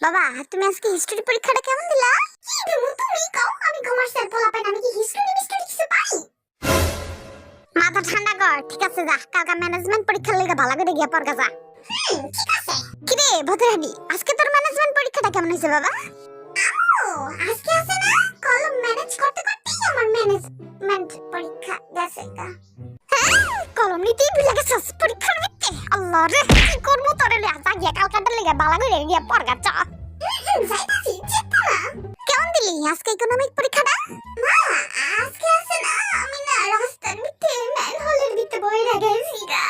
বাবা তুমি আজকে হিস্ট্রি পরীক্ষাটা কেমন দিলা? কি দেবো তুমি কও আমি কমার্সের পোলা পাই আমি কি হিস্ট্রি মিস্ট্রি কিছু পাই? মাথা ঠান্ডা কর ঠিক আছে যা কালকা ম্যানেজমেন্ট পরীক্ষার লেগে ভালো করে গিয়া পড়গা যা। ঠিক আছে। কি রে ভদ্রাডি আজকে তোর ম্যানেজমেন্ট পরীক্ষাটা কেমন হয়েছে বাবা? আজকে আছে না কলম ম্যানেজ করতে করতেই আমার ম্যানেজমেন্ট পরীক্ষা গেছে গা। হ্যাঁ, কলম নিতেই ভুলে গেছিস পরীক্ষার ভিত্তে আল্লাহ রে কি করব তোরে লে আজা গিয়া কালকাটার লেগে বালা করে গিয়া পড়গা চা কেমন দিলি আজকে ইকোনমিক পরীক্ষাটা? মা আজকে আছে না আমি না রাস্তার ভিতরে ম্যান হলের ভিতরে বইরা গেছি গা।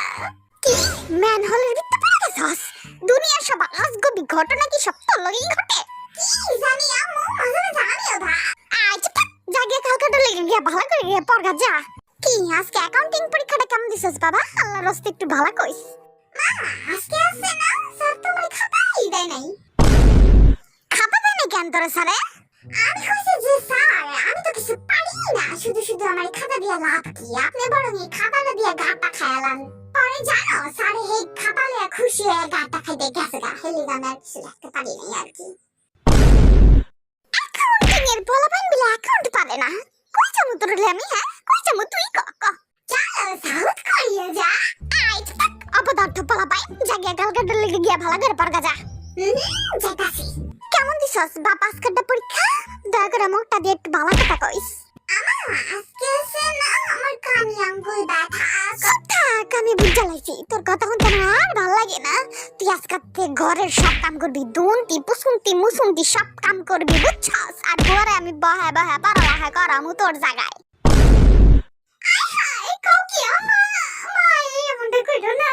কি? ম্যান হলের ভিতরে পড়ে গেছস? দুনিয়ার সব আজগবি ঘটনা কি সব তোর লগেই ঘটে? কি জানি আম্মু মাঝে মাঝে আমিও আজ কালকাটা লেগে গিয়া করে গিয়া পড়গা যা। কি আজকে অ্যাকাউন্টিং পরীক্ষাটা কেমন দিছস বাবা? আল্লাহর রাস্তে একটু ভালো কইস। মা আজকে আছে না তোরে স্যারে আমি কইছি যে স্যার আমি তো কিছু পারি না। শুধু শুধু আমার খাতা দিয়ে লাভ কি? আপনি বরং এই খাতাটা দিয়ে গাটা খায়ালান পরে জানো স্যার এই খাতা লিয়ে খুশি হয়ে গাটা খাইতে গেছে গা। হেলি গামে কিছু রাখতে পারি নাই আর কি। অ্যাকাউন্টিং এর পোলাপান বলে অ্যাকাউন্ট পারে না। কই যাব তোর আমি হ্যাঁ? কই যাব তুই ক ক? চল সাউথ কোরিয়া যা। আই থাক অপদার্থ পোলাপাই জাগিয়া লেগে গিয়া ভালো করে পড়গা যা। হুম বাপ আজকেরটা পরীক্ষা? দয়া করে মুখটা দিয়ে একটু ভালো কথা কইস। আজকে না আমার কানি আঙ্গুল ব্যথা। থাক আমি বুঝতে লাইছি তোর কথা শুনতে না আর ভালো লাগে না। তুই আজকে ঘরের সব কাম করবি দুনতি পুসুনতি মুসুনতি সব কাম করবি বুঝছস? আর ঘরে আমি বহে বহে পড়ালেখা করামু তোর জায়গায় এমনটা করো না।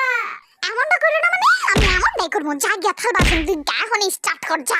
এমনটা করো না মানে? আমি এমনটাই করব। যা গিয়া থাল বাসন তুই এখন স্টার্ট কর যা।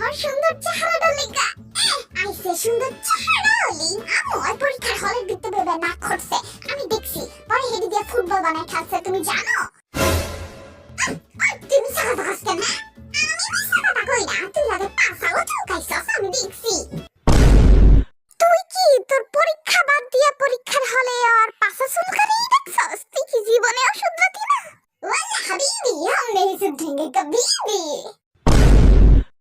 আমার সুন্দর চেহারাটা লিগা আইসে সুন্দর চেহারা আমি ওই পরীক্ষার হলের ভিতরে বেবে না করছে আমি দেখছি, পরে হেডি দিয়ে ফুটবল বানায় খেলছে তুমি জানো? তুমি সাদা খাস কেন? না। কি তোর পরীক্ষা বাদ পরীক্ষার হলে আর